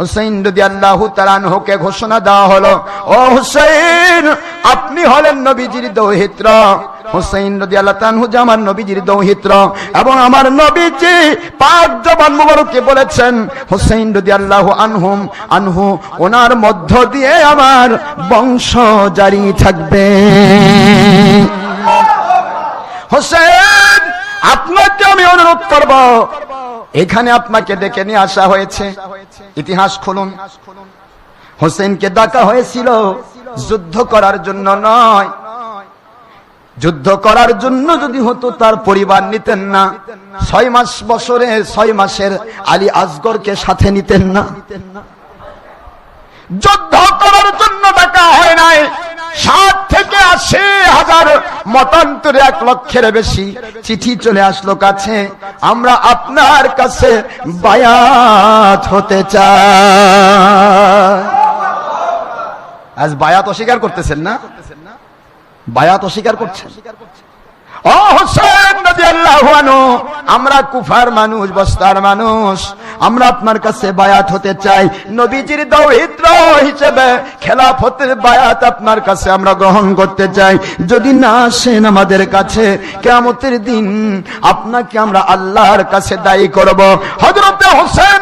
হুসাইন যদি আল্লাহ তালানহকে ঘোষণা দেওয়া হলো, ও হুসাইন, আপনি হলেন নবীজির দৌহিত্র। হুসাইন রদি আল্লাহ তানহু যে আমার নবীজির দৌহিত্র, এবং আমার নবীজি পাক জবান মুবারকে বলেছেন, হুসাইন রদি আল্লাহ আনহুম আনহু, ওনার মধ্য দিয়ে আমার বংশ জারি থাকবে। হোসেন আপনাকে আমি অনুরোধ করব এখানে আপনাকে ডেকে নিয়ে আসা হয়েছে। ইতিহাস খুলুন। হোসেনকে ডাকা হয়েছিল যুদ্ধ করার জন্য নয়। যুদ্ধ করার জন্য যদি হতো, তার পরিবার নিতেন না। ছয় মাস বছরে, ছয় মাসের আলী আসগরকে সাথে নিতেন না। যুদ্ধ করার জন্য ডাকা হয় আশি হাজার মতান্তরে এক লক্ষের বেশি চিঠি চলে আসলো কাছে। আমরা আপনার কাছে বায়াত হতে চাই। আজ বায়াত অস্বীকার করতেছেন না? বায়াত অস্বীকার করছেন? হোসেন আমরা কুফার মানুষ, বস্তার মানুষ। আমরা আপনার কাছে বায়াত হতে চাই। নবীজির দৌহিত্র হিসেবে খেলাফতের বায়াত আপনার কাছে আমরা গ্রহণ করতে চাই। যদি না আসেন আমাদের কাছে, কিয়ামতের দিন আপনাকে আমরা আল্লাহর কাছে দায়ী করব। হযরতে হোসেন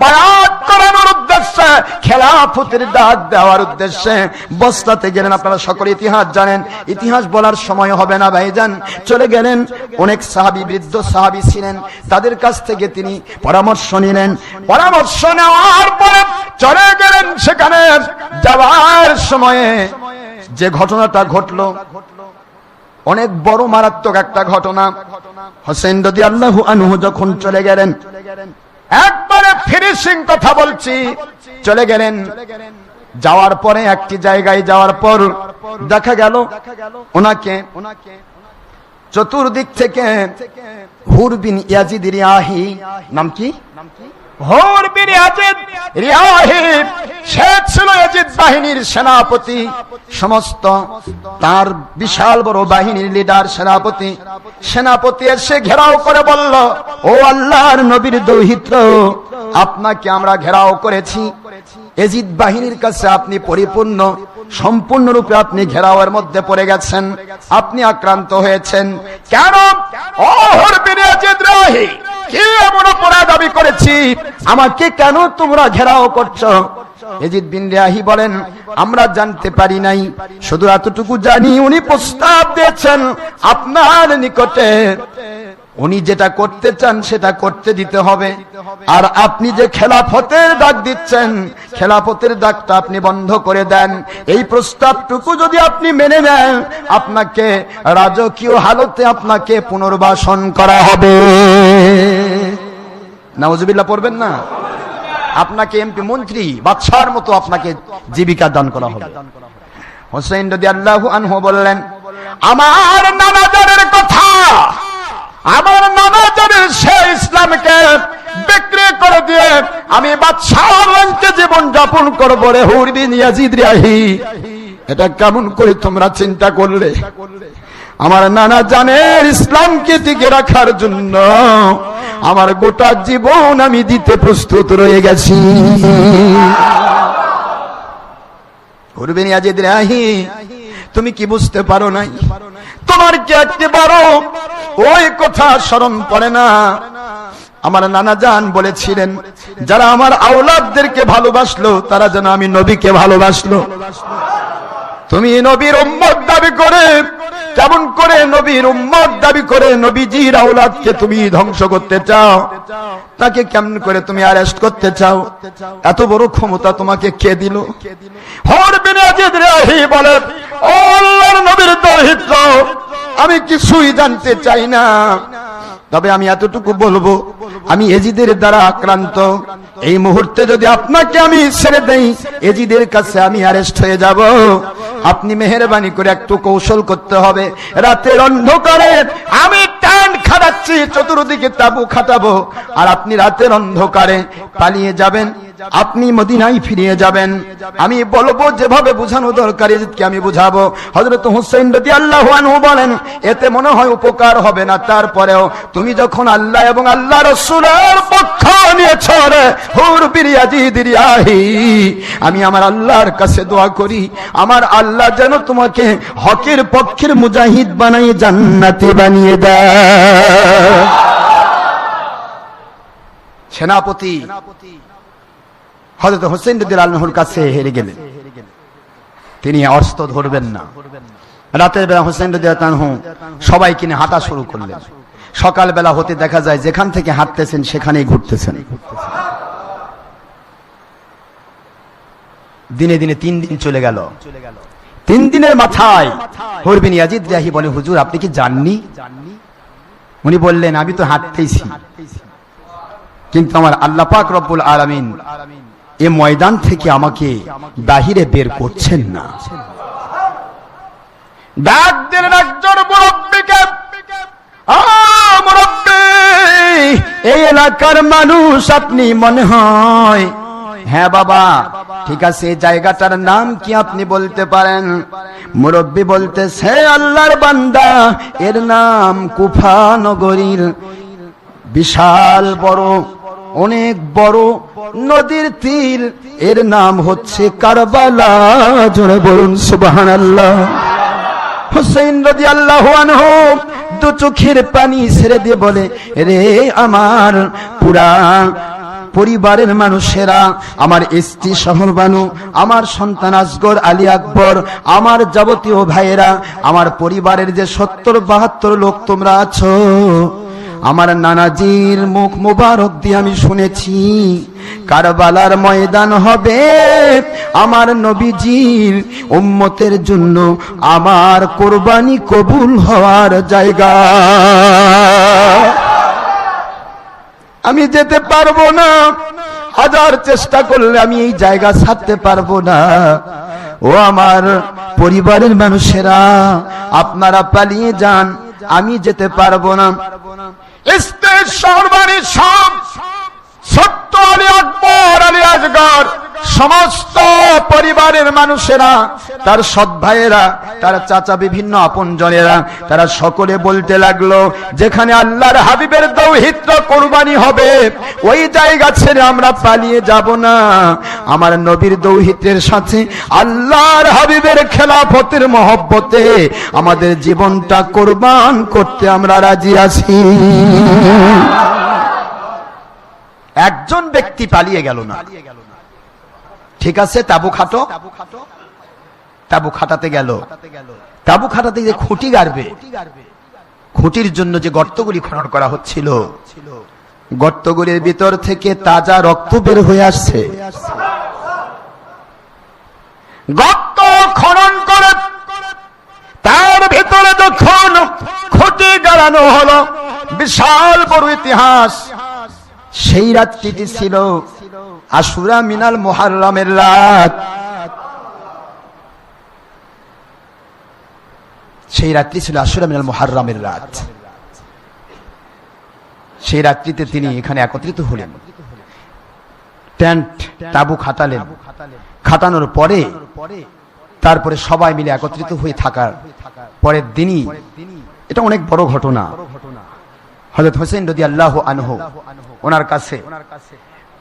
বায়াত করানোর উদ্দেশ্যে খেলাফতের ডাক দেওয়ার উদ্দেশ্যে বস্তাতে গেলেন আপনারা সকল ইতিহাস জানেন। ইতিহাস বলার সময় হবে না ভাইজান। চলে গেলেন, অনেক সাহাবি, বৃদ্ধ সাহাবি ছিলেন। তাদের কাছ থেকে তিনি পরামর্শ নিলেন। পরামর্শ নেওয়ার পরে চলে গেলেন সেখানে যাওয়ার সময়ে যে ঘটনাটা ঘটলো, অনেক বড় মারাত্মক একটা ঘটনা। হোসেন রদি আল্লাহু আনহু যখন চলে গেলেন একবারে ফিনিশিং কথা বলছি। চলে গেলেন। যাওয়ার পরে একটি জায়গায় যাওয়ার পর দেখা গেল ওনাকে চতুর্দিক থেকে হুরবিন ইয়াজিদির আহি নাম কি নাম কি? হুর বিন ইয়াজিদ রিয়াহি, সে ছিল ইয়াজিদ বাহিনীর সেনাপতি। সমস্ত তার বিশাল বড় বাহিনীর লিডার সেনাপতি। সেনাপতি এসে ঘেরাও করে বলল, ও আল্লাহর নবীর দৌহিত্র, আপনাকে আমরা ঘেরাও করেছি। এজিদ বাহিনীর কাছে আপনি পরিপূর্ণ, সম্পূর্ণরূপে আপনি ঘেরাওয়ের মধ্যে পড়ে গেছেন। আপনি আক্রান্ত হয়েছেন। কেন? ওহর বিনে এজিদ রাহি কি এমন অপরাধ আমি করেছি? আমাকে কেন তোমরা ঘেরাও করছ? এজিদ বিন বলেন, আমরা জানতে পারি নাই। শুধু এতটুকু জানি, উনি প্রস্তাব দিয়েছেন আপনার নিকটে। উনি যেটা করতে চান, সেটা করতে দিতে হবে। আর আপনি যে খেলাফতের ডাক দিচ্ছেন, খেলাফতের ডাকটা আপনি বন্ধ করে দেন। এই প্রস্তাবটুকু যদি আপনি মেনে নেন, আপনাকে রাজকীয় হালতে আপনাকে পুনর্বাসন করা হবে। নাউজুবিল্লাহ পড়বেন না? আপনাকে এমপি মন্ত্রী, বাদশার মতো আপনাকে জীবিকা দান করা হবে। হোসেন যদি আল্লাহ আনহু বললেন, আমার নানাজানের কথা, আমার নানাজানের সে ইসলামকে বিক্রি করে দিয়ে আমি রঙকে জীবন যাপন করব রে হুরবিন ইয়াজিদ রাহি এটা কেমন করে তোমরা চিন্তা করলে? আমার নানা জানের ইসলামকে টিকে রাখার জন্য আমার গোটা জীবন আমি দিতে প্রস্তুত রয়ে গেছি। করবেন তুমি কি বুঝতে পারো নাই? তোমার কি একটি বড়, ওই কথা স্মরণ পড়ে না। আমার নানা যান বলেছিলেন, যারা আমার আওলাদদেরকে ভালোবাসলো, তারা যেন আমি নবীকে ভালোবাসলো। তুমি নবীর উম্মত দাবি করে, কেমন করে নবীর উম্মত দাবি করে নবীজির আওলাদকে তুমি ধ্বংস করতে চাও? তাকে কেমন করে তুমি অ্যারেস্ট করতে চাও? এত বড় ক্ষমতা তোমাকে কে দিল? হর বিন আজিদ রাহি বলে ও আল্লাহর নবীর দৌহিত্র, আমি কিছুই জানতে চাই না। তবে আমি এতটুকু বলব, আমি এজিদের দ্বারা আক্রান্ত। এই মুহূর্তে যদি আপনাকে আমি ছেড়ে দেই, এজিদের কাছে আমি অ্যারেস্ট হয়ে যাব। আপনি মেহরবানি করে একটু কৌশল করতে হবে। রাতের অন্ধকারে আমি টান খাটাচ্ছি, চতুর্দিকে তাবু খাটাবো। আর আপনি রাতের অন্ধকারে পালিয়ে যাবেন। আপনি মদিনায় ফিরিয়ে যাবেন। আমি বলব যেভাবে বোঝানো দরকার এজিদকে আমি বুঝাবো। হজরত হুসেন রদি আল্লাহ আনহু বলেন এতে মনে হয় উপকার হবে না। তারপরেও তুমি যখন আল্লাহ এবং আল্লাহ রসুলের পক্ষ নিয়েছ রে হুর বিরিয়াজিদ রিয়াহি আমি আমার আল্লাহর কাছে দোয়া করি আমার আল্লাহ যেন তোমাকে হকের পক্ষের মুজাহিদ বানাই জান্নাতে বানিয়ে দেয়। সেনাপতি। হজরত হোসেন রদিল আল্লাহর কাছে হেরে গেলেন। তিনি অস্ত্র ধরবেন না। রাতের বেলা হোসেন রদিয়াতানহু সবাই কিনে হাঁটা শুরু করলেন। সকালবেলা হতে দেখা যায় যেখান থেকে হাঁটতেছেন সেখানেই ঘুরতেছেন। দিনে দিনে তিন দিন চলে গেল। তিন দিনের মাথায় হরবিন ইয়াজিদ রাহি বলে, হুজুর, আপনি কি জাননি? উনি বললেন, আমি তো হাঁটতেইছি। কিন্তু আমার আল্লাহ পাক রব্বুল আলামিন এ ময়দান থেকে আমাকে বাহিরে বের করছেন না। এই এলাকার মানুষ আপনি মনে হয় হ্যাঁ বাবা, ঠিক আছে জায়গাটার নাম কি আপনি বলতে পারেন? মুরব্বী বলতেছে আল্লাহর বান্দা, এর নাম কুফা নগরীর। বিশাল বড়, অনেক বড় নদীর তীর, এর নাম হচ্ছে কারবালা। জোরে বলুন সুবাহান আল্লাহ হুসেন রদি আল্লাহ দু চোখের পানি ছেড়ে দিয়ে বলে, রে আমার পুরা পরিবারের মানুষেরা, আমার স্ত্রী বানু, আমার সন্তান আসগর, আলী আকবর, আমার যাবতীয় ভাইয়েরা, আমার পরিবারের যে সত্তর বাহাত্তর লোক তোমরা আছো। আমার নানাজির মুখ মুবারক দিয়ে আমি শুনেছি, কারবালার ময়দান হবে আমার নবীজির উম্মতের জন্য। আমার কোরবানি কবুল হওয়ার জায়গা। আমি যেতে পারব না। হাজার চেষ্টা করলে আমি এই জায়গা ছাড়তে পারব না। ও আমার পরিবারের মানুষেরা, আপনারা পালিয়ে যান, আমি যেতে পারব না। স্টেজ সর্বাণী সব সত্য আলী আকবর আলী আজগর। সমস্ত পরিবারের মানুষেরা, তার সৎ ভাইয়েরা, তার চাচা বিভিন্ন আপন জনেরা তারা সকলে বলতে লাগল, যেখানে আল্লাহর হাবিবের দৌহিত্র কোরবানি হবে, ওই জায়গা ছেড়ে আমরা পালিয়ে যাব না। আমার নবীর দৌহিত্রের সাথে আল্লাহর হাবিবের খেলাফতের মহব্বতে আমাদের জীবনটা কোরবান করতে আমরা রাজি আছি। একজন ব্যক্তি পালিয়ে গেল না। ঠিক আছে, তাবু খাটো। তাবু খাটাতে গেল। তাবু খাটাতে যে খুঁটি গাড়বে। খুঁটির জন্য যে গর্তগুলি খনন করা হচ্ছিল, গর্তগুলির ভিতর থেকে তাজা রক্ত বের হয়ে আসছে। গর্ত খনন করে তার ভিতরে যখন খুঁটি গাড়ানো হলো, বিশাল বড় ইতিহাস। সেই রাত্রিটি ছিল আশুরা মিনাল মোহারমের রাত। সেই রাত্রি ছিল আশুরা মিনাল মোহারমের রাত। সেই রাত্রিতে তিনি এখানে একত্রিত হলেন। টেন্ট তাবু খাটালেন। খাটানোর পরে তারপরে সবাই মিলে একত্রিত হয়ে থাকার পরের দিনই এটা অনেক বড় ঘটনা। হজরত হোসেন রদি আল্লাহ আনহ, ওনার কাছে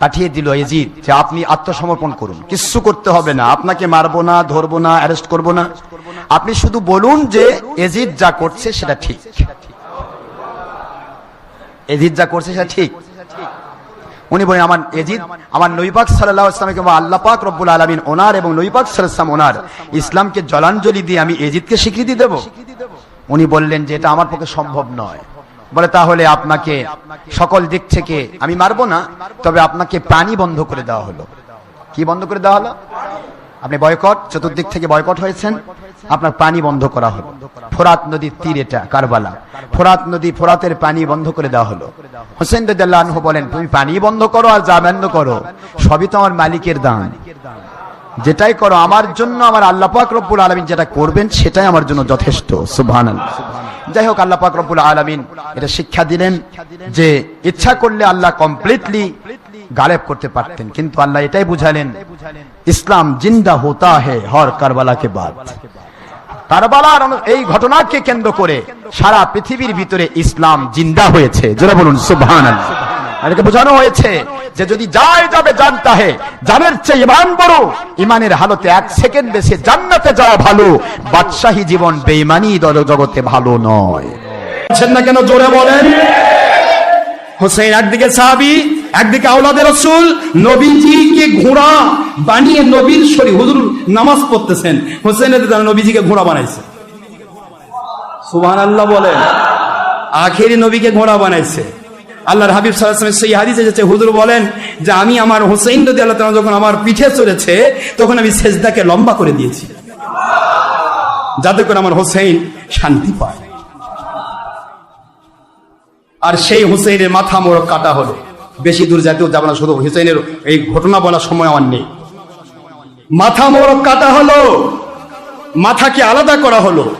পাঠিয়ে দিল এজিদ যে আপনি আত্মসমর্পণ করুন। কিচ্ছু করতে হবে না। আপনাকে মারবো না, ধরবো না, অ্যারেস্ট করব না। আপনি শুধু বলুন যে এজিদ যা করছে সেটা ঠিক। এজিদ যা করছে সেটা ঠিক। উনি বলেন, আমার এজিদ আমার নৈপাক সাল্লাহ ইসলামকে কিংবা আল্লাহ পাক রব্বুল আলমিন ওনার এবং নৈপাক সাল্লাম ওনার। ইসলামকে জলাঞ্জলি দিয়ে আমি এজিদকে স্বীকৃতি দেব? উনি বললেন যে এটা আমার পক্ষে সম্ভব নয়। বলে, তাহলে আপনাকে সকল দিক থেকে আমি মারবো না, তবে আপনাকে পানি বন্ধ করে দেওয়া হলো। কি বন্ধ করে দেওয়া হলো? আপনি বয়কট, চতুর্দিক থেকে বয়কট হয়েছেন, আপনার পানি বন্ধ করা হলো। ফোরাত নদীর তীর এটা, কারবালা। ফোরাত নদী ফোরাতের পানি বন্ধ করে দেওয়া হলো। হোসেন রদাল্লাহ বলেন, তুমি পানি বন্ধ করো আর যা বন্ধ করো, সবই তো আমার মালিকের দান। যেটাই করো, আমার জন্য আমার আল্লাহ পাক রব্বুল আলমিন যেটা করবেন, সেটাই আমার জন্য যথেষ্ট। সুবহান যাই হোক, আল্লাহ পাক রব্বুল আলমিন এটা শিক্ষা দিলেন যে ইচ্ছা করলে আল্লাহ কমপ্লিটলি গালেব করতে পারতেন। কিন্তু আল্লাহ এটাই বুঝালেন, ইসলাম জিন্দা হোতা হে হর কারবালাকে বাদ। কারবালার এই ঘটনাকে কেন্দ্র করে সারা পৃথিবীর ভিতরে ইসলাম জিন্দা হয়েছে। যারা বলুন সুবহান এটাকে বোঝানো হয়েছে যে যদি যায় যাবে জানতা হে, জানের চেয়ে ইমান বড়। ইমানের হালতে এক সেকেন্ড বেশি জান্নাতে যাওয়া ভালো। বাদশাহী জীবন বেইমানি দল জগতে ভালো নয়। না কেন জোরে বলেন? হোসেন, একদিকে সাহাবি, একদিকে আওলাদের রসুল। নবীজিকে ঘোড়া বানিয়ে নবীর শরীর হুজুর নামাজ পড়তেছেন। হোসেন তারা নবীজিকে ঘোড়া বানাইছে। সুবহান আল্লাহ বলেন, আখেরি নবীকে ঘোড়া বানাইছে। আল্লাহর হাবিব সাল্লাহ সেই হাদিসে যাচ্ছে হুজুর বলেন যে আমি আমার হোসেন যদি আল্লাহ তাআলা যখন আমার পিঠে চড়েছে, তখন আমি সেজদাকে লম্বা করে দিয়েছি। যাতে করে আমার হোসেন শান্তি পায়। আর সেই হুসেনের মাথা মোড়ক কাটা হলো। বেশি দূর যাতেও যাবে না, শুধু হুসেনের এই ঘটনা বলার সময় আমার নেই। মাথা মোড়ক কাটা হলো। মাথাকে আলাদা করা হলো।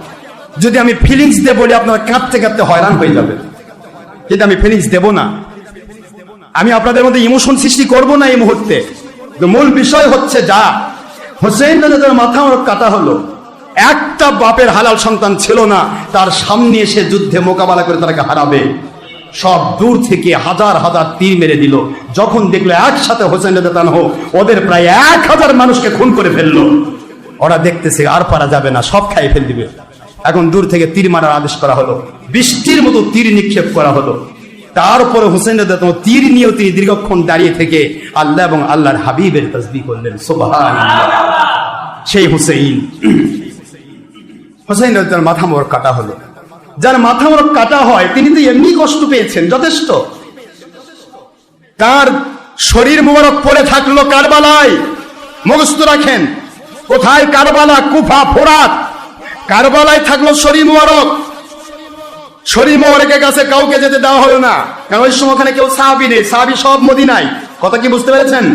যদি আমি ফিলিংস দিয়ে বলি, আপনারা কাঁদতে কাঁদতে হয়রান হয়ে যাবে কিন্তু আমি ফিলিংস দেব না। আমি আপনাদের মধ্যে ইমোশন সৃষ্টি করব না এই মুহূর্তে। মূল বিষয় হচ্ছে যা। হোসেন মাথা মোড়ক কাটা হলো। একটা বাপের হালাল সন্তান ছিল না। তার সামনে এসে যুদ্ধে মোকাবেলা করে তাকে হারাবে। সব দূর থেকে হাজার হাজার তীর মেরে দিল। যখন দেখল একসাথে হোসেন হোক ওদের প্রায় এক হাজার মানুষকে খুন করে ফেলল। ওরা দেখতেছে আর পারা যাবে না, সব খাই ফেল দিবে। এখন দূর থেকে তীর মারার আদেশ করা হলো। বৃষ্টির মতো তীর নিক্ষেপ করা হলো। তারপরে হোসেন তীর নিয়েও তিনি দীর্ঘক্ষণ দাঁড়িয়ে থেকে আল্লাহ এবং আল্লাহর হাবিবের তসবি করলেন। সেই হুসেইন। হোসেন রাজার মাথা মোড় কাটা হলো। যার মাথা মোড় কাটা হয়, তিনি তো এমনি কষ্ট পেয়েছেন, যথেষ্ট। তার শরীর মোবারক পড়ে থাকল কারবালায়। মুখস্থ রাখেন। কোথায় কারবালা? কুফা, ফোরাত। কারবালায় থাকল শরীর মোবারক। শরীর মোবারকের কাছে কাউকে যেতে দেওয়া হলো না। কারণ ওই সময় ওখানে কেউ সাহাবি নেই, সাহাবি সব মদিনায়। কথা কি বুঝতে পেরেছেন?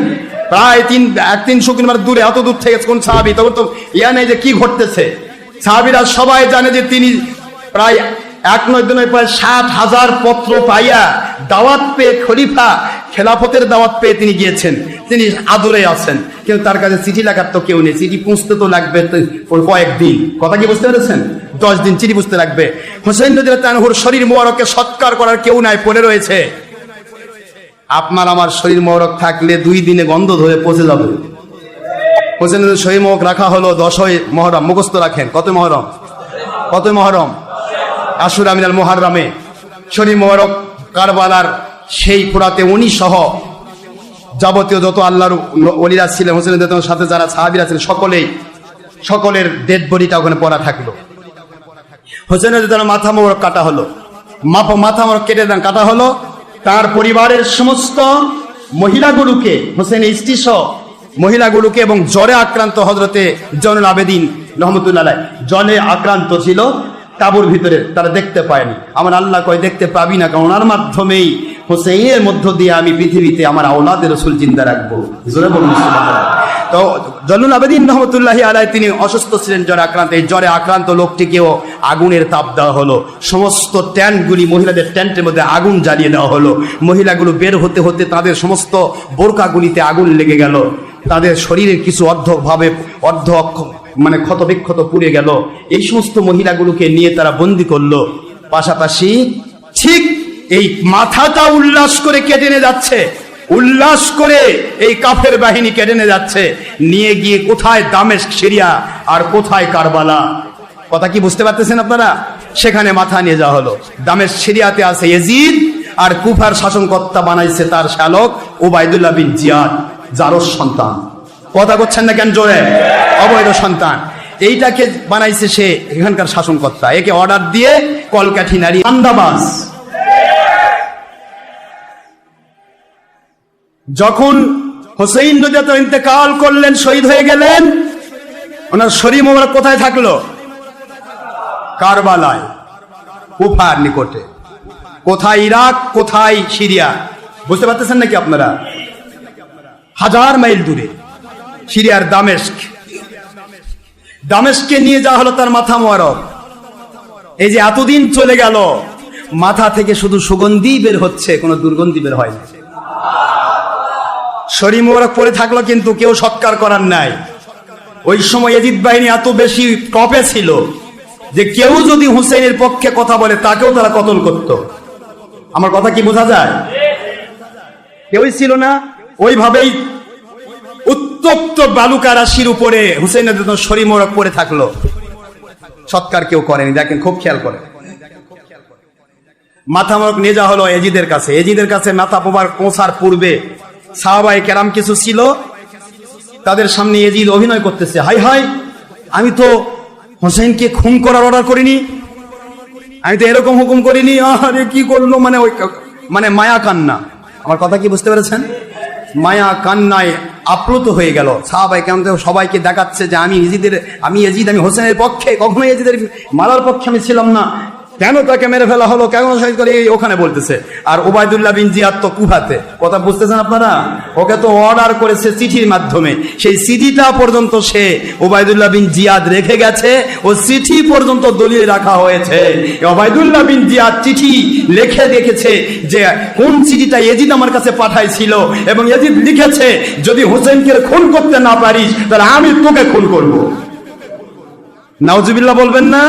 প্রায় তিন, এক তিনশো কিলোমিটার দূরে, এত দূর থেকে কোন সাহাবি? তখন তো ইয়া নেই যে কি ঘটতেছে। সাহাবিরা সবাই জানে যে তিনি প্রায় এক নয় দিনে প্রায় ষাট হাজার পত্র পাইয়া দাওয়াত পেয়ে খলিফা খেলাফতের দাওয়াত পেয়ে তিনি গিয়েছেন। তিনি আদরে আছেন। কিন্তু তার কাছে চিঠি লাগার তো কেউ নেই। চিঠি পুঁছতে তো লাগবে কয়েকদিন। কথা কি বুঝতে পেরেছেন? দশ দিন চিঠি বুঝতে লাগবে। হোসেন তানহুর শরীর মোবারককে সৎকার করার কেউ নাই, পড়ে রয়েছে। আপনার আমার শরীর মোবারক থাকলে দুই দিনে গন্ধ ধরে পচে যাবে। হোসেন শরীর মোবারক রাখা হলো দশই মহরম। মুখস্থ রাখেন। কত মহরম? কত মহরম? আশুরা মিনাল মোহাররামে। শরীর মোবারক কারবালার সেই পুরাতে উনি সহ যাবতীয় যত আল্লাহর অলিরা ছিলেন, হোসেনের সাথে যারা সাহাবিরা ছিলেন, সকলেই, সকলের ডেড বডিটা ওখানে পড়া থাকল। হোসেনের যারা মাথা মোড়ক কাটা হলো মাথা মোড়ক কেটে দেন, কাটা হলো, তার পরিবারের সমস্ত মহিলাগুলোকে, হোসেন স্ত্রী সহ মহিলাগুলোকে এবং জ্বরে আক্রান্ত হজরতে জনুল আবেদিন রহমতুল্লাহ জলে আক্রান্ত ছিল, তাবুর ভিতরে, তারা দেখতে পায়নি। আমার আল্লাহ কয়, দেখতে পাবি না, কারণ ওনার মাধ্যমেই হোসেনের মধ্য দিয়ে আমি পৃথিবীতে আমার আওলাদের রসুল চিন্তা রাখব। তো জনুল আবেদিন রহমতুল্লাহি আলাই তিনি অসুস্থ ছিলেন, জ্বরে আক্রান্ত। এই জ্বরে আক্রান্ত লোকটিকেও আগুনের তাপ দেওয়া হলো। সমস্ত ট্যান্টগুলি মহিলাদের ট্যান্টের মধ্যে আগুন জ্বালিয়ে দেওয়া হলো। মহিলাগুলো বের হতে হতে তাদের সমস্ত বোরকাগুলিতে আগুন লেগে গেল। তাদের শরীরের কিছু অর্ধভাবে অর্ধ মানে ক্ষত বিক্ষত পুড়ে গেল। এই সমস্ত মহিলাগুলোকে নিয়ে তারা বন্দি করল। পাশাপাশি ঠিক এই মাথাটা উল্লাস করে কেটে নিয়ে যাচ্ছে? উল্লাস করে এই কাফের বাহিনী কেটে নিয়ে যাচ্ছে? নিয়ে গিয়ে কোথায় দামেশ সিরিয়া আর কোথায় কারবালা? কথা কি বুঝতে পারতেছেন আপনারা? সেখানে মাথা নিয়ে যাওয়া হলো। দামেশ সিরিয়াতে আছে এজিদ আর কুফার শাসনকর্তা বানাইছে তার শালক ওবায়দুল্লাহ বিন জিয়াদ জারস সন্তান। কথা করছেন না কেন জোরে? অবৈধ সন্তান। এইটাকে বানাইছে সে এখানকার শাসনকর্তা। একে অর্ডার দিয়ে কলকাঠি নারী আন্দাবাস যখন হোসেইন রজাত ইন্তেকাল করলেন, শহীদ হয়ে গেলেন, ওনার শরীর মোবারক কোথায় থাকল? কারবালায়, কুফার নিকটে। কোথায় ইরাক, কোথায় সিরিয়া? বুঝতে পারতেছেন নাকি আপনারা? হাজার মাইল দূরে, সিরিয়ার দামেস্ক। দামেস্কে নিয়ে যাওয়া হলো তার মাথা মোয়ারক এই যে এতদিন চলে গেল, মাথা থেকে শুধু সুগন্ধি বের হচ্ছে, কোনো দুর্গন্ধি বের হয় না শরী মোবারক পরে থাকল কিন্তু কেউ সৎকার করার নাই। ওই সময় এজিদ বাহিনী এত বেশি টপে ছিল যে কেউ যদি হুসেনের পক্ষে কথা বলে তাকেও তারা কতল করত। আমার কথা কি বোঝা যায়? কেউই ছিল না। ওইভাবেই উত্তপ্ত বালুকা রাশির উপরে হুসেন শরী মোবারক পরে থাকল। সৎকার কেউ করেনি, দেখেন খুব খেয়াল করে মাথা মোবারক নিয়ে যাওয়া হলো এজিদের কাছে। এজিদের কাছে মাথা মোবারক পৌঁছার পূর্বে সাহাবাই কেরাম কিছু ছিল, তাদের সামনে এজিদ অভিনয় করতেছে। হাই হাই, আমি তো হোসেনকে খুন করার অর্ডার করিনি, আমি তো এরকম হুকুম করিনি আরে কি করল? মানে ওই মানে মায়া কান্না। আমার কথা কি বুঝতে পেরেছেন? মায়া কান্নায় আপ্লুত হয়ে গেল। সাহাবাই কেমন সবাইকে দেখাচ্ছে যে আমি এজিদের আমি এজিদ আমি হোসেনের পক্ষে, কখনো এজিদের মারার পক্ষে আমি ছিলাম না। কেন তাকে মেরে ফেলা হলো? কেন শহীদ করে? এই ওখানে বলতেছে। আর ওবায়দুল্লাহ বিন জিয়াদ তো কুহাতে। কথা বুঝতেছেন আপনারা? ওকে তো অর্ডার করেছে চিঠির মাধ্যমে। সেই চিঠিটা পর্যন্ত সে ওবায়দুল্লাহ বিন জিয়াদ রেখে গেছে ও চিঠি পর্যন্ত দলিয়ে রাখা হয়েছে। ওবায়দুল্লাহ বিন জিয়াদ চিঠি লিখে রেখেছে যে কোন চিঠিটা এজিদ আমার কাছে পাঠাইছিল এবং এজিদ লিখেছে, যদি হোসেনকে খুন করতে না পারিস, তাহলে আমি তোকে খুন করব। নাউজুবিল্লাহ বলবেন না?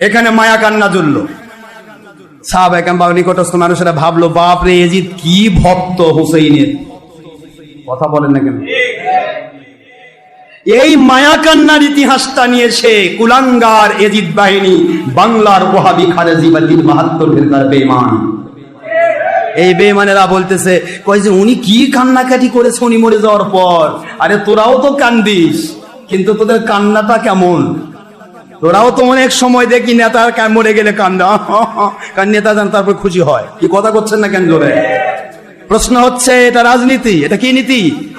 এখানে মায়া কান্না জ্বললো সাহাব একাম নিকটস্থ মানুষেরা ভাবলো, বাপ রে, এজিদ কি ভক্ত হুসেইনের? কথা বলেন না কেন? এই মায়া কান্নার ইতিহাসটা কুলাঙ্গার এজিদ বাহিনী, বাংলার ওহাবি খারেজি বা দিন বাহাত্তর বেমান এই বেমানেরা বলতেছে, কয় যে উনি কি কান্নাকাটি করেছে উনি মরে যাওয়ার পর? আরে তোরাও তো কান্দিস, কিন্তু তোদের কান্নাটা কেমন? তোরাও তো অনেক সময় দেখি নেতার কা- মরে গেলে কান্দা কারণ নেতা যান তারপর খুশি হয়। কি কথা করছেন না কেন জোরে? প্রশ্ন হচ্ছে, এটা রাজনীতি? এটা কি নীতি?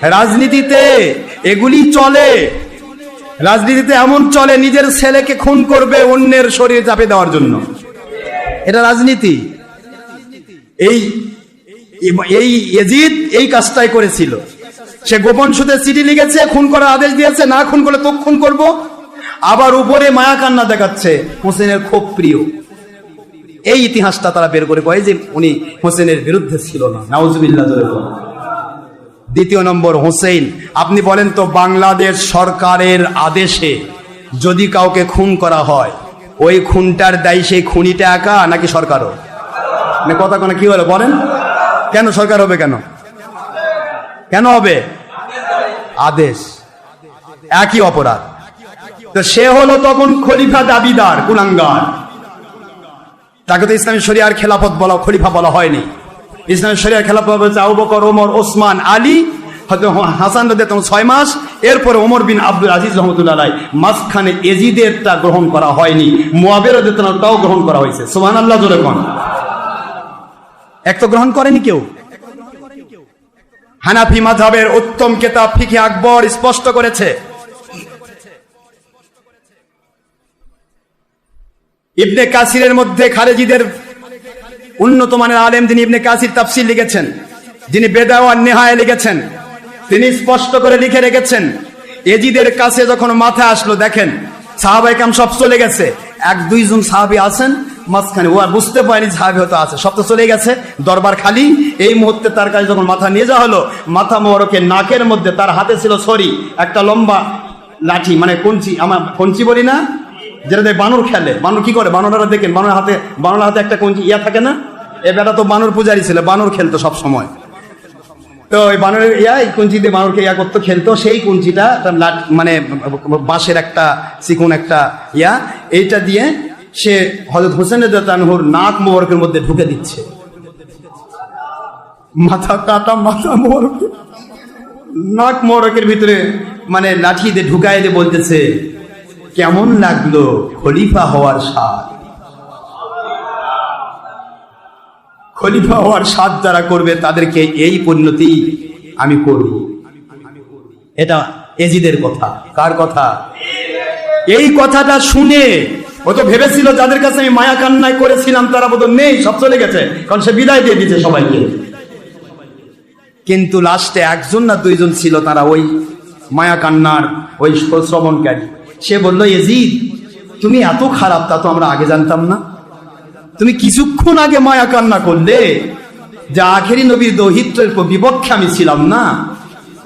রাজনীতিতে এগুলি চলে। রাজনীতিতে এমন চলে, নিজের ছেলেকে খুন করবে অন্যের শরীরে চাপে দেওয়ার জন্য। এটা রাজনীতি। এই এই এজিদ এই কাজটাই করেছিল। সে গোপন সুদে চিঠি লিখেছে, খুন করার আদেশ দিয়েছে, না খুন করলে তো খুন করব। আবার উপরে মায়া কান্না দেখাচ্ছে। হোসেনের খুব প্রিয়। এই ইতিহাসটা তারা বের করে কয় যে উনি হোসেনের বিরুদ্ধে ছিল না। দ্বিতীয় নম্বর, হোসেন, আপনি বলেন তো বাংলাদেশ সরকারের আদেশে যদি কাউকে খুন করা হয়, ওই খুনটার দায়ী সেই খুনিটা একা নাকি সরকারও? মানে কথা কোনো কি হলো বলেন? কেন সরকার হবে কেন? কেন হবে? আদেশ। একই অপরাধ। তো সে হলো তখন খলিফা দাবিদার, কুলাঙ্গার। তাকে তো ইসলামী শরিয়ার খেলাফত বলা, খলিফা বলা হয়নি। ইসলামী শরিয়ার খেলাফত বলছে আবু ওমর, ওসমান, আলী হাসান তখন ছয় মাস। এরপরে ওমর বিন আব্দুল আজিজ রহমতুল্লাহ মাঝখানে এজিদেরটা গ্রহণ করা হয়নি। মুয়াবের তাও গ্রহণ করা হয়েছে। সোহান আল্লাহ জোরে কন। এক তো গ্রহণ করেনি কেউ? হানাফি মাঝাবের উত্তম কেতাব ফিকে আকবর স্পষ্ট করেছে। ইবনে কাসিরের মধ্যে খারেজিদের উন্নত মানের আলেম যিনি ইবনে কাসির তাফসির লিখেছেন, যিনি বেদাওয়ার নেহায় লিখেছেন, তিনি স্পষ্ট করে লিখে রেখেছেন, এজিদের কাছে যখন মাথা আসলো, দেখেন সাহাবাই কাম সব চলে গেছে। এক দুইজন সাহাবি আছেন, মাঝখানে, ও আর বুঝতে পারেনি সাহাবি হয়তো আছে। সব তো চলে গেছে, দরবার খালি। এই মুহূর্তে তার কাছে যখন মাথা নিয়ে যাওয়া হলো, মাথা মোহরকে নাকের মধ্যে তার হাতে ছিল ছড়ি, একটা লম্বা লাঠি মানে কঞ্চি, আমার কঞ্চি বলি না যেটা দিয়ে বানর খেলে। বানর কি করে? বানররা দেখেন বানর হাতে বানর হাতে একটা কঞ্চি ইয়া থাকে না? এ বেটা তো বানর পূজারি ছিল, বানর খেলতো সব সময় তো ওই বানরের ইয়া এই কুঞ্চি দিয়ে বানরকে ইয়া করতো, খেলতো। সেই কুঞ্চিটা মানে বাঁশের একটা চিকুন একটা ইয়া। এইটা দিয়ে সে হজরত হোসেন তানহুর নাক মোবারকের মধ্যে ঢুকে দিচ্ছে। মাথা কাটা, মাথা মোবারক। নাক মোবারকের ভিতরে মানে লাঠি দিয়ে ঢুকাই দিয়ে বলতেছে কেমন লাগল খলিফা হওয়ার স্বাদ? খলিফা হওয়ার স্বাদ যারা করবে, তাদেরকে এই পরিণতি আমি করব এটা এজিদের কথা। কার কথা? এই কথাটা শুনে, ও তো ভেবেছিল যাদের কাছে আমি মায়া কান্নায় করেছিলাম, তারা বোধ নেই, সব চলে গেছে, কারণ সে বিদায় দিয়ে দিয়েছে সবাইকে। কিন্তু লাস্টে একজন না দুইজন ছিল তারা ওই মায়া কান্নার, ওই শ্রবণকারী। সে বলল এজিদ তুমি এত খারাপ, তা তো আমরা আগে জানতাম না। তুমি কিছুক্ষণ আগে মায়া কান্না করলে, যে আখেরি নবীর দৌহিত্রের বিপক্ষে আমি ছিলাম না।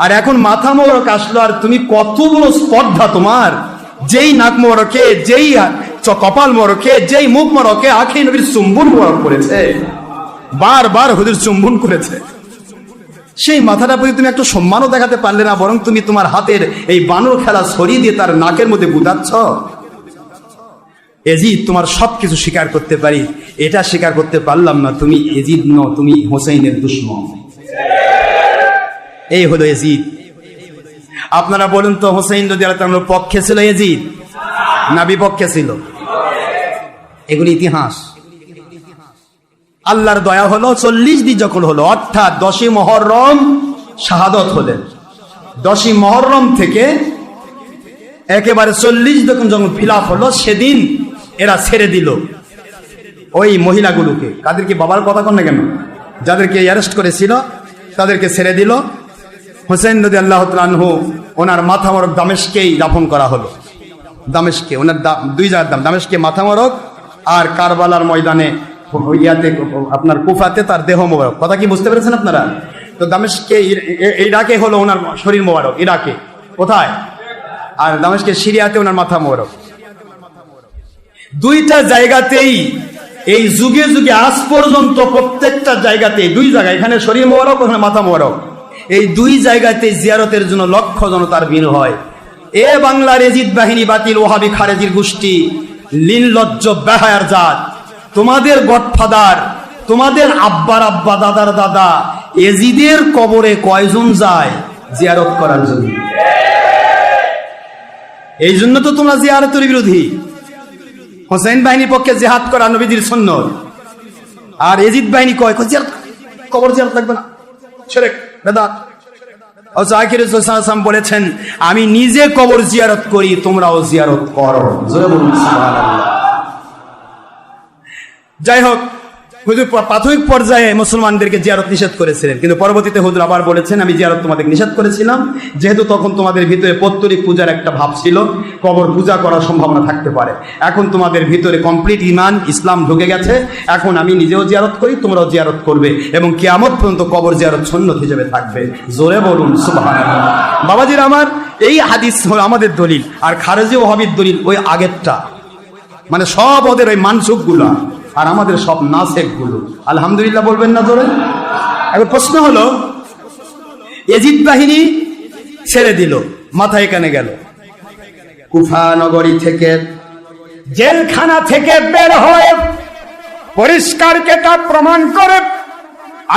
আর এখন মাথা মোড়ক আসলো, আর তুমি কত বড় স্পর্ধা তোমার। যেই নাক মোড়কে যেই কপাল মোড়কে যেই মুখ মোড়কে আখেরি নবীর চুম্বন মোড়ক করেছে। বারবার হুজুর চুম্বন করেছে। সেই মাথাটা প্রতি তুমি একটু সম্মানও দেখাতে পারলে না, বরং তুমি তোমার হাতের এই বানর খেলা সরিয়ে দিয়ে তার নাকের মধ্যে গুদাচ্ছ। এজিদ, তোমার সবকিছু স্বীকার করতে পারি। এটা স্বীকার করতে পারলাম না তুমি, এজিদ ন, তুমি হোসেনের দুশ্মন। এই হলো এজিদ। আপনারা বলুন তো হোসেন যদি পক্ষে ছিল এজিদ? না বিপক্ষে ছিল? এগুলি ইতিহাস। আল্লাহর দয়া হলো, চল্লিশ দিন যখন হলো, অর্থাৎ দশই মহরম শাহাদত হলেন। দশই মহরম থেকে একেবারে চল্লিশ যখন যখন ফিলাপ হলো, সেদিন এরা ছেড়ে দিল ওই মহিলাগুলোকে। তাদেরকে বাবার কথা কন না কেন? যাদেরকে অ্যারেস্ট করেছিল, তাদেরকে ছেড়ে দিল। হোসেন নদী আল্লাহ আনহু, ওনার মাথা মরক দামেশকেই দাফন করা হলো। দামেশকে, ওনার দুই জায়গার দাম দামেশকে মাথা মরক আর কারবালার ময়দানে ইয়াতে আপনার কুফাতে তার দেহ মোবারক। কথা কি বুঝতে পেরেছেন আপনারা? তো দামেশকে ইরাকে হলো ওনার শরীর মোবারক, ইরাকে। কোথায়? আর দামেশকে সিরিয়াতে ওনার মাথা মোবারক। দুইটা জায়গাতেই, এই যুগে যুগে আজ পর্যন্ত প্রত্যেকটা জায়গাতে দুই জায়গায়, এখানে শরীর মোবারক, ওখানে মাথা মোবারক। এই দুই জায়গাতে জিয়ারতের জন্য লক্ষ জনতার ভিড় হয়। এ বাংলার এজিদ বাহিনী বাতিল ওহাবি খারেজির গোষ্ঠী, লিনলজ্জ বেহায়ার জাত। তোমাদের গডফাদার, তোমাদের আব্বার আব্বা, দাদার দাদা, এজিদের কবরে কয়জন যায় জিয়ারত করার জন্য? এই জন্য তো তোমরা জিয়ারতের বিরোধী। হোসেন বাহিনীর পক্ষে জেহাদ করা নবীজির সন্ন্যত আর এজিদ বাহিনী কয়? কবর জিয়ারত লাগবে না। শেরেক বেদাত। বলেছেন, আমি নিজে কবর জিয়ারত করি, তোমরাও জিয়ারত করো। যাই হোক, হুজুর প্রাথমিক পর্যায়ে মুসলমানদেরকে জিয়ারত নিষেধ করেছিলেন। কিন্তু পরবর্তীতে হুজুর আবার বলেছেন, আমি জিয়ারত তোমাদের নিষেধ করেছিলাম। যেহেতু তখন তোমাদের ভিতরে পত্তরিক পূজার একটা ভাব ছিল, কবর পূজা করার সম্ভাবনা থাকতে পারে। এখন তোমাদের ভিতরে কমপ্লিট ইমান ইসলাম ঢুকে গেছে। এখন আমি নিজেও জিয়ারত করি, তোমরাও জিয়ারত করবে এবং কেয়ামত পর্যন্ত কবর জিয়ারত সুন্নত হিসেবে থাকবে। জোরে বলুন বাবাজির আমার এই হাদিস হলো আমাদের দলিল, আর খারেজি ওহাবির দলিল ওই আগেরটা। মানে সব ওদের ওই মানসুকগুলা আর আমাদের সব নাসেকগুলো। আলহামদুলিল্লাহ বলবেন না ধরে এখন প্রশ্ন হলো, এজিদ বাহিনী ছেড়ে দিল মাথা এখানে গেল। কুফা নগরী থেকে জেলখানা থেকে বের হয়ে পরিষ্কার কেতাব প্রমাণ করে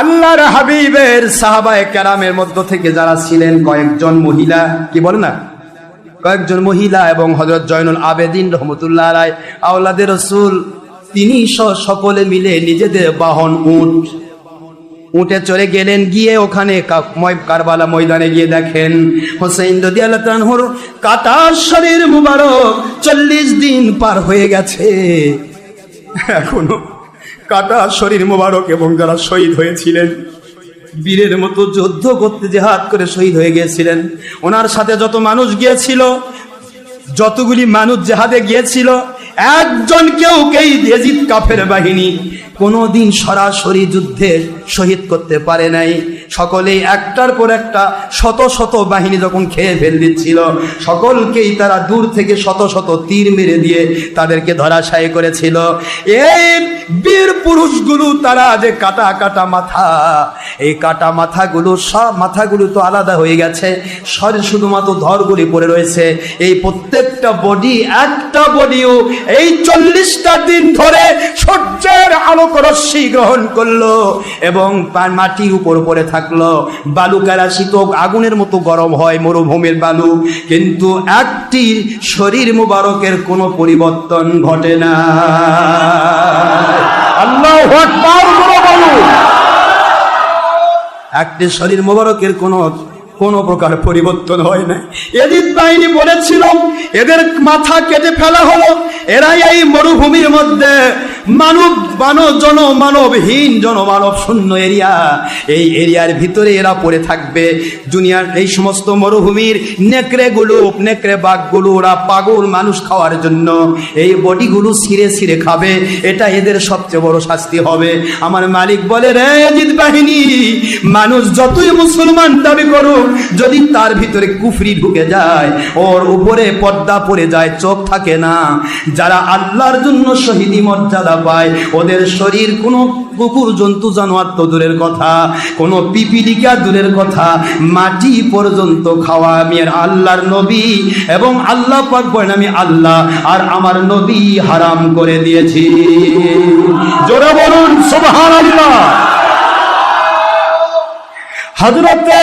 আল্লাহর হাবিবের সাহাবায়ে কেরামের মধ্য থেকে যারা ছিলেন কয়েকজন মহিলা, কি বলে না? কয়েকজন মহিলা এবং হজরত জয়নুল আবেদিন রহমতুল্লাহ রায় আওলাদের রসুল তিনি সকলে মিলে নিজেদের বাহন উঠ। উঠে চলে গেলেন, গিয়ে ওখানে কারবালা ময়দানে গিয়ে দেখেন হোসেন রদি আল্লাহ তানহুর কাটা শরীর মুবারক চল্লিশ দিন পার হয়ে গেছে। এখনও কাটা শরীর মুবারক এবং যারা শহীদ হয়েছিলেন, বীরের মতো যুদ্ধ করতে যে হাত করে শহীদ হয়ে গিয়েছিলেন। ওনার সাথে যত মানুষ গিয়েছিল, যতগুলি মানুষ জেহাদে গিয়েছিল একজন কেউ কেই এজিদ কাফের বাহিনী কোনোদিন সরাসরি যুদ্ধে শহীদ করতে পারে নাই। সকলেই একটার পর একটা শত শত বাহিনী যখন খেয়ে ফেল দিচ্ছিল, সকলকেই তারা দূর থেকে শত শত তীর মেরে দিয়ে তাদেরকে ধরাশায়ী করেছিল। এই বীর পুরুষগুলো তারা যে কাটা কাটা মাথা, এই কাটা মাথাগুলো সব মাথাগুলো তো আলাদা হয়ে গেছে। শরীর শুধুমাত্র ধরগুলি পড়ে রয়েছে। এই প্রত্যেকটা বডি একটা বডিও এই চল্লিশটা দিন ধরে সূর্যের আলোক রশ্মি গ্রহণ করল এবং মাটির উপর পড়ে থাকল। বালু কেরাসিত আগুনের মতো গরম হয় মরুভূমির বালু। কিন্তু একটি শরীর মুবারকের কোনো পরিবর্তন ঘটে না। একটি শরীর মোবারকের কোনো কোনো প্রকার পরিবর্তন হয় না এদিন বাহিনী বলেছিল, এদের মাথা কেটে ফেলা হলো। এরাই এই মরুভূমির মধ্যে মানব মানব জন মানবহীন জনমানব শূন্য এরিয়া। এই এরিয়ার ভিতরে এরা পড়ে থাকবে। দুনিয়ার এই সমস্ত মরুভূমির নেকড়ে গুলো নেকড়ে বাঘগুলো ওরা পাগল মানুষ খাওয়ার জন্য। এই বডিগুলো ছিঁড়ে ছিঁড়ে খাবে। এটা এদের সবচেয়ে বড় শাস্তি হবে। আমার মালিক বলে, রে অজিত বাহিনী, মানুষ যতই মুসলমান দাবি করুক, যদি তার ভিতরে কুফরি ঢুকে যায়, ওর উপরে পর্দা পড়ে যায়, চোখ থাকে না। যারা আল্লাহর জন্য শহীদি মর্যাদা পায়। ওদের শরীর কোনো কুকুর, জন্তু, জানোয়ার তো দূরের কথা। কোনো পিপিলিকা দূরের কথা। মাটি পর্যন্ত খাওয়া আমি আর আল্লাহর নবী এবং আল্লাহ পাক বলেন, আমি আল্লাহ আর আমার নবী হারাম করে দিয়েছি। জোরে বলুন, সুবহানাল্লাহ। হজরতে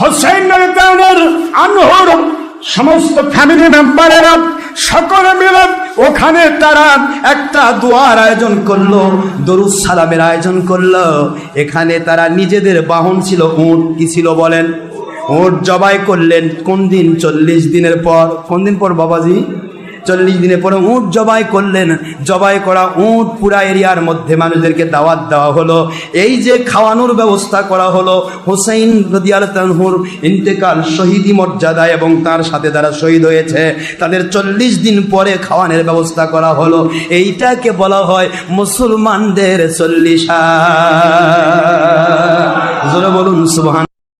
হোসেন সমস্ত ফ্যামিলি মেম্বারেরা সকলে মিলে ওখানে তারা একটা দোয়ার আয়োজন করল, দরুদ সালামের আয়োজন করল। এখানে তারা নিজেদের বাহন ছিল উঁট, কি ছিল বলেন? ওট জবাই করলেন। কোন দিন চল্লিশ দিনের পর? কোন দিন পর বাবাজি? চল্লিশ দিনের পরে উঁট জবাই করলেন। জবাই করা উঁট পুরা এরিয়ার মধ্যে মানুষদেরকে দাওয়াত দেওয়া হলো। এই যে খাওয়ানোর ব্যবস্থা করা হলো, হুসাইন রদিয়াল তানহুর ইন্তেকাল শহীদি মর্যাদা এবং তার সাথে তারা শহীদ হয়েছে, তাদের চল্লিশ দিন পরে খাওয়ানোর ব্যবস্থা করা হলো। এইটাকে বলা হয় মুসলমানদের চল্লিশা বলুন, সুবহান